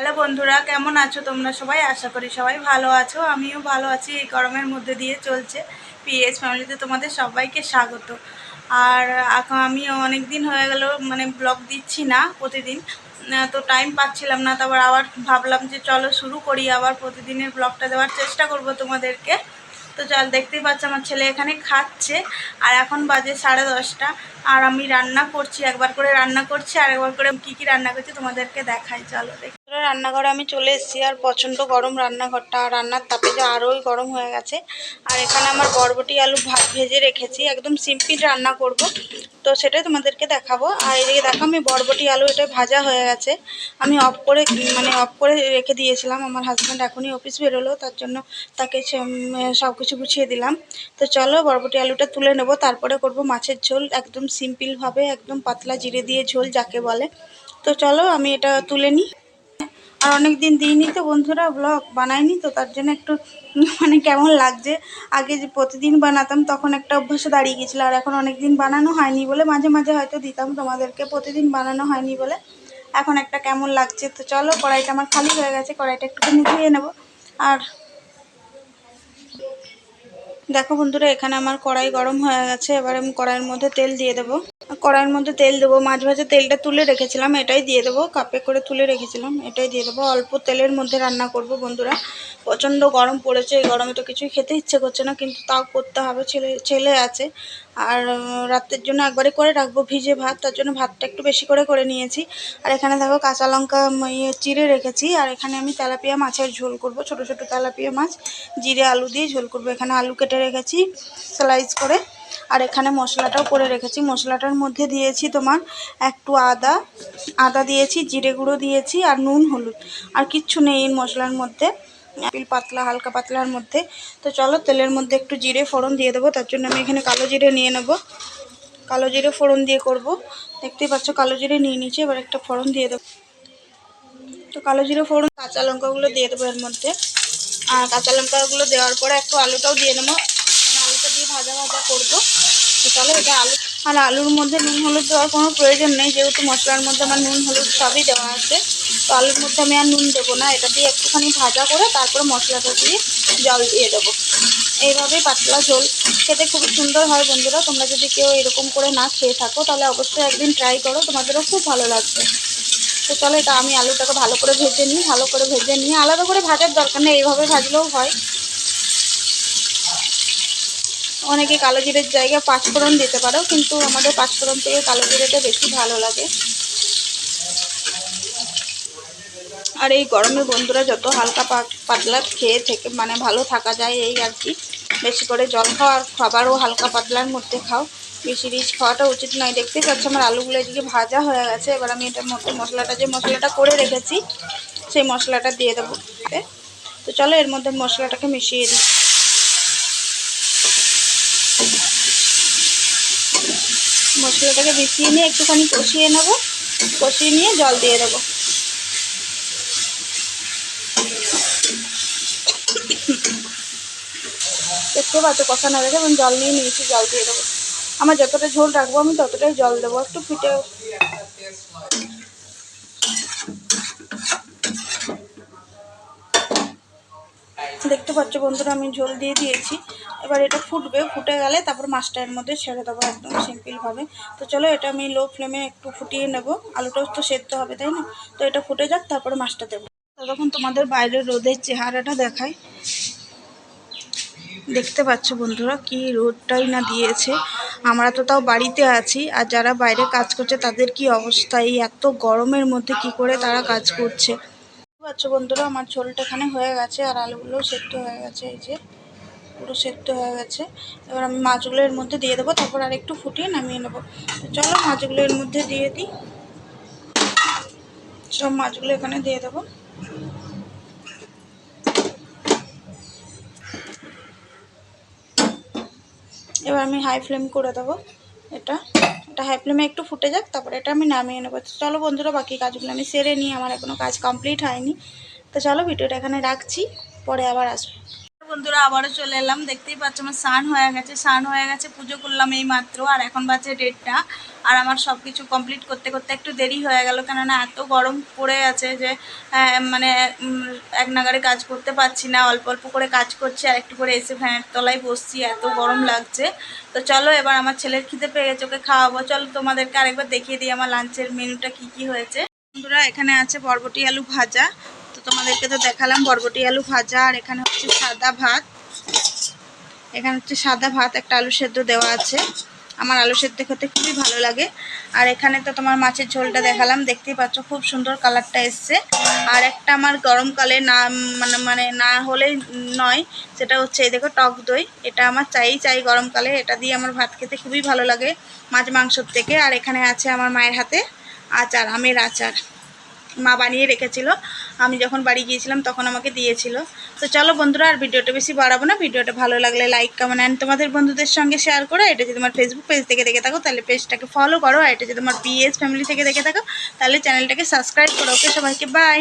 Hello বন্ধুরা, কেমন আছো তোমরা সবাই? আশা করি সবাই ভালো আছো। আমিও ভালো আছি। এই গরমের মধ্যে দিয়ে চলছে পিএইচ ফ্যামিলিতে তোমাদের সবাইকে স্বাগত। আর এখন আমি অনেক দিন হয়ে গেল মানে ব্লগ দিচ্ছি না প্রতিদিন। তো টাইম পাচ্ছিলাম না, তারপর আবার ভাবলাম যে চলো শুরু করি। আবার প্রতিদিনের ব্লগটা দেওয়ার চেষ্টা করব তোমাদেরকে। তো চল, দেখতেই পাচ্ছ আমার ছেলে এখানে খাচ্ছে। আর এখন বাজে সাড়ে দশটা। আর আমি রান্না করছি, একবার করে রান্না করছি, আর একবার করে কী কী রান্না করছি তোমাদেরকে দেখাই। চলো, দেখি। রান্নাঘরে আমি চলে এসেছি, আর প্রচণ্ড গরম রান্নাঘরটা, আর রান্নার তাপে যে আরোই গরম হয়ে গেছে। আর এখানে আমার বরবটি আলু ভাত ভেজে রেখেছি, একদম সিম্পল রান্না করব। তো সেটাই তোমাদেরকে দেখাবো। আর এদিকে দেখো, আমি বরবটি আলু এটা ভাজা হয়ে গেছে। আমি অফ করে মানে অফ করে রেখে দিয়েছিলাম, আমার হাজব্যান্ড এখনই অফিস বেরোলো, তার জন্য তাকে সব কিছু গুছিয়ে দিলাম। তো চলো, বরবটি আলুটা তুলে নেব, তারপরে করব মাছের ঝোল, একদম সিম্পলভাবে, একদম পাতলা জিরে দিয়ে ঝোল যাকে বলে। তো চলো, আমি এটা তুলে নিই। আর অনেক দিন দিইনি তো বন্ধুরা ব্লগ বানাইনি তো তার জন্য একটু মানে কেমন লাগছে। আগে যে প্রতিদিন বানাতাম তখন একটা অভ্যাসে দাঁড়িয়ে গেছিল, আর এখন অনেক দিন বানানো হয়নি বলে মাঝে মাঝে হয়তো দিতাম, তোমাদেরকে প্রতিদিন বানানো হয়নি বলে। এখন একটা কেমন লাগছে, তো চলো কড়াইটা আমার খালি হয়ে গেছে, কড়াইটা একটুখানি ধুয়ে নেব। আর দেখো বন্ধুরা, এখানে আমার কড়াই গরম হয়ে গেছে, এবার আমি কড়াইয়ের মধ্যে তেল দিয়ে দেবো। কড়াইয়ের মধ্যে তেল দেবো, মাছ ভাজা তেলটা তুলে রেখেছিলাম, এটাই দিয়ে দেবো, কাপে করে তুলে রেখেছিলাম, এটাই দিয়ে দেবো। অল্প তেলের মধ্যে রান্না করব বন্ধুরা। প্রচণ্ড গরম পড়েছে, এই গরমে তো কিছুই খেতে ইচ্ছে করছে না, কিন্তু তাও করতে হবে, ছেলে ছেলে আছে। আর রাতের জন্য একবারে করে রাখব ভিজে ভাত, তার জন্য ভাতটা একটু বেশি করে করে নিয়েছি। আর এখানে দেখো কাঁচা লঙ্কা ইয়ে চিড়ে রেখেছি, আর এখানে আমি তেলাপিয়া মাছের ঝোল করব, ছোট ছোট তেলাপিয়া মাছ। জিরে, আলু দিয়ে ঝোল করব। এখানে আলু কেটে রেখেছি, স্লাইস করে। আর এখানে মশলাটাও করে রেখেছি। মশলাটার মধ্যে দিয়েছি তোমার একটু আদা আদা দিয়েছি, জিরে গুঁড়ো দিয়েছি আর নুন, হলুদ। আর কিচ্ছু নেই এই মশলার মধ্যে। পিল পাতলা, হালকা পাতলার মধ্যে। তো চলো তেলের মধ্যে একটু জিরে ফোড়ন দিয়ে দেবো, তার জন্য আমি এখানে কালো জিরে নিয়ে নেব। কালো জিরে ফোড়ন দিয়ে করব। দেখতেই পাচ্ছ কালো জিরে নিয়ে নিয়েছি, এবার একটা ফোড়ন দিয়ে দেবো। তো কালো জিরে ফোড়ন, কাঁচা লঙ্কাগুলো দিয়ে দেবো এর মধ্যে। আর কাঁচা লঙ্কাগুলো দেওয়ার পরে একটু আলুটাও দিয়ে নেব। ভাজা ভাজা করব। তো চলো এটা আলু আর আলুর মধ্যে নুন, হলুদ দেওয়ার কোনো প্রয়োজন নেই, যেহেতু মশলার মধ্যে আমার নুন, হলুদ সবই দেওয়া আছে। তো আলুর মধ্যে আমি আর নুন দেবো না, এটা দিয়ে একটুখানি ভাজা করে তারপরে মশলাটা দিয়ে জল দিয়ে দেবো। এইভাবেই পাতলা ঝোল। খেতে খুব সুন্দর হয় বন্ধুরা, তোমরা যদি কেউ এরকম করে না খেয়ে থাকো, তাহলে অবশ্যই একদিন ট্রাই করো, তোমাদেরও খুব ভালো লাগবে। তো চলো এটা আমি আলুটাকে ভালো করে ভেজে নিই, ভালো করে ভেজে নিয়ে আলাদা করে ভাজার দরকার নেই, এইভাবে ভাজলেও হয়। অনেকে কালো জিরের জায়গায় পাঁচফোড়ন দিতে পারো, কিন্তু আমাদের পাঁচফোড়ন থেকে কালো জিরেটা বেশি ভালো লাগে। আর এই গরমে বন্ধুরা যত হালকা পাতলা খেয়ে থেকে মানে ভালো থাকা যায় এই আর কি। বেশি করে জল খাও আর খাবারও হালকা পাতলার মধ্যে খাও। বেশি রিচ খাওয়াটা উচিত নয়। দেখতেই পাচ্ছ আমার আলুগুলো এদিকে ভাজা হয়ে গেছে। এবার আমি এটার মধ্যে মশলাটা যে মশলাটা করে রেখেছি, সেই মশলাটা দিয়ে দেবো। তো চলো এর মধ্যে মশলাটাকে মিশিয়ে দিই। মশলাটাকে মিশিয়ে নিয়ে একটুখানি কষিয়ে নেব। কষিয়ে নিয়ে জল দিয়ে দেবো। দেখতে পাচ্ছ কষানো হয়ে গেছে এবং জল নিয়ে নিয়েছি, জল দিয়ে দেবো। আমার যতটা ঝোল রাখব আমি ততটাই জল দেবো, একটু ফিটে দেখতে পাচ্ছ বন্ধুরা আমি ঝোল দিয়ে দিয়েছি। এবার এটা ফুটবে, ফুটে গেলে তারপর মাছটা এর মধ্যে ছেড়ে দেবো একদম সিম্পলভাবে তো চলো এটা আমি লো ফ্লেমে একটু ফুটিয়ে নেব। আলুটাও তো সেদ্ধ হবে, তাই না? তো এটা ফুটে যাক, তারপরে মাছটা দেবো। ততক্ষণ তোমাদের বাইরের রোদের চেহারাটা দেখাই। দেখতে পাচ্ছ বন্ধুরা, কি রোদটাই না দিয়েছে। আমরা তো তাও বাড়িতে আছি, আর যারা বাইরে কাজ করছে, তাদের কি অবস্থা? এই এত গরমের মধ্যে কি করে তারা কাজ করছে? পাচ্ছ বন্ধুরা, আমার ঝোলটা এখানে হয়ে গেছে, আর আলুগুলোও সেদ্ধ হয়ে গেছে, এই যে। পুরো সেদ্ধ হয়ে গেছে। এবার আমি মাছগুলো এর মধ্যে দিয়ে দেবো, তারপর আর একটু ফুটিয়ে নামিয়ে নেব। চলো মাছগুলো এর মধ্যে দিয়ে দিই। সব মাছগুলো এখানে দিয়ে দেবো। এবার আমি হাই ফ্লেম করে দেবো এটা। এটা হাই ফ্লেমে একটু ফুটে যাক, তারপরে এটা আমি নামিয়ে নেব। চলো বন্ধুরা, বাকি কাজগুলো আমি সেরে নিই। আমার এখনও কাজ কমপ্লিট হয়নি। তো চলো ভিডিওটা এখানে রাখছি, পরে আবার আসব। বন্ধুরা আবারও চলে এলাম। দেখতেই পাচ্ছ আমার স্নান হয়ে গেছে স্নান হয়ে গেছে পুজো করলাম এই মাত্র আর এখন বাজে ডেটটা আর আমার সব কিছু কমপ্লিট করতে করতে একটু দেরি হয়ে গেল কেননা এত গরম পড়ে আছে যে আহ, মানে এক নাগারে কাজ করতে পারছি না অল্প অল্প করে কাজ করছি আর একটু করে এসে ফ্যানের তলায় বসছি এত গরম লাগছে। তো চলো এবার আমার ছেলের খিদে পেয়ে গেছে ওকে খাওয়াবো। চলো তোমাদেরকে আরেকবার দেখিয়ে দিই আমার লাঞ্চের মেনুটা কি কি হয়েছে। বন্ধুরা এখানে আছে বরবটি আলু ভাজা তোমাদেরকে তো দেখালাম, বরবটি আলু ভাজা, আর এখানে হচ্ছে সাদা ভাত। এখানে হচ্ছে সাদা ভাত, একটা আলু সেদ্ধ দেওয়া আছে। আমার আলু সেদ্ধ খেতে খুবই ভালো লাগে। আর এখানে তো তোমার মাছের ঝোলটা দেখালাম, দেখতেই পাচ্ছ খুব সুন্দর কালারটা এসছে। আর একটা আমার গরমকালে না মানে মানে না হলেই নয়, সেটা হচ্ছে এই দেখো টক দই। এটা আমার চাই চাই গরমকালে এটা দিয়ে আমার ভাত খেতে খুবই ভালো লাগে মাছ মাংসর থেকে। আর এখানে আছে আমার মায়ের হাতে আচার, আমের আচার। মা বানিয়ে রেখেছিল। আমি যখন বাড়ি গিয়েছিলাম তখন আমাকে দিয়েছিল। তো চলো বন্ধুরা, আর ভিডিওটা বেশি বাড়াবো না। ভিডিওটা ভালো লাগলে লাইক কমেন্ট অ্যান্ড তোমাদের বন্ধুদের সঙ্গে শেয়ার করো। এটা যদি তোমার ফেসবুক পেজ থেকে দেখে থাকো, তাহলে পেজটাকে ফলো করো। আর এটা যদি তোমার পিএস ফ্যামিলি থেকে দেখে থাকো, তাহলে চ্যানেলটাকে সাবস্ক্রাইব করো। ওকে সবাইকে বাই